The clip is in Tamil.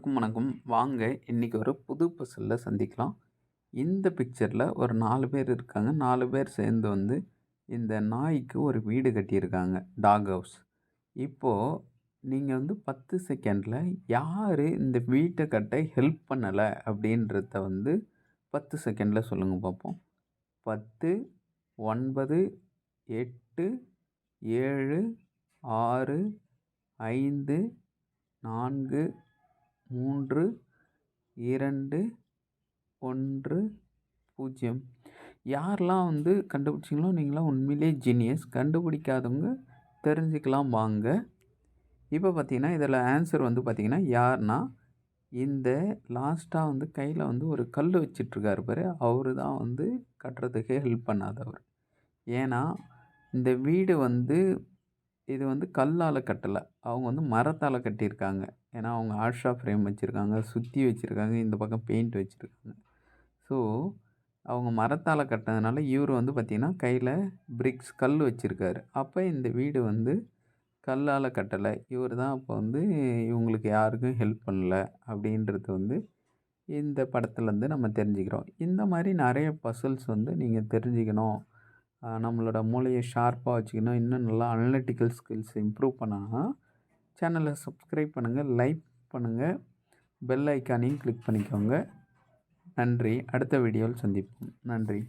அனைவருக்கும் வணக்கம். வாங்க இன்றைக்கி ஒரு புது பசலில் சந்திக்கலாம். இந்த பிக்சரில் ஒரு நாலு பேர் இருக்காங்க. நாலு பேர் சேர்ந்து வந்து இந்த நாய்க்கு ஒரு வீடு கட்டியிருக்காங்க டாக் ஹவுஸ் இப்போது நீங்கள் வந்து பத்து செகண்டில் யார் இந்த வீட்டை கட்ட ஹெல்ப் பண்ணலை அப்படின்றத வந்து பத்து செகண்டில் சொல்லுங்கள் பார்ப்போம் பத்து ஒன்பது எட்டு ஏழு ஆறு ஐந்து நான்கு மூன்று இரண்டு ஒன்று பூஜ்ஜியம். யாரெலாம் வந்து கண்டுபிடிச்சிங்களோ நீங்களாம் உண்மையிலே ஜீனியஸ் கண்டுபிடிக்காதவங்க தெரிஞ்சுக்கலாம் வாங்க. இப்போ பார்த்தீங்கன்னா இதில் ஆன்சர் வந்து பார்த்திங்கன்னா யார்னா இந்த லாஸ்ட்டாக வந்து கையில் வந்து ஒரு கல் வச்சிட்ருக்காரு பாரு. அவர் தான் வந்து கட்டுறதுக்கு ஹெல்ப் பண்ணாதவர். ஏன்னா இந்த வீடு வந்து இது வந்து கல்லால் கட்டலை. அவங்க வந்து மரத்தால் கட்டியிருக்காங்க. ஏன்னா அவங்க ஆஷா ஃப்ரேம் வச்சுருக்காங்க சுற்றி வச்சுருக்காங்க இந்த பக்கம் பெயிண்ட் வச்சுருக்காங்க. ஸோ அவங்க மரத்தால் கட்டினதுனால இவர் வந்து பார்த்திங்கன்னா கையில் பிரிக்ஸ் கல் வச்சுருக்காரு. அப்போ இந்த வீடு வந்து கல்லால் கட்டலை. இவர் தான் அப்போ வந்து இவங்களுக்கு யாருக்கும் ஹெல்ப் பண்ணல அப்படின்றது வந்து இந்த படத்துலேருந்து நம்ம தெரிஞ்சுக்கிறோம். இந்த மாதிரி நிறைய பசல்ஸ் வந்து நீங்கள் தெரிஞ்சுக்கணும். நம்மளோட மூளையை ஷார்ப்பாக வச்சுக்கணும். இன்னும் நல்லா அனலிட்டிக்கல் ஸ்கில்ஸ் இம்ப்ரூவ் பண்ணணும்னா சேனலை சப்ஸ்கிரைப் பண்ணுங்கள் லைக் பண்ணுங்கள் பெல் ஐக்கானையும் கிளிக் பண்ணிக்கோங்க. நன்றி. அடுத்த வீடியோவில் சந்திப்போம். நன்றி.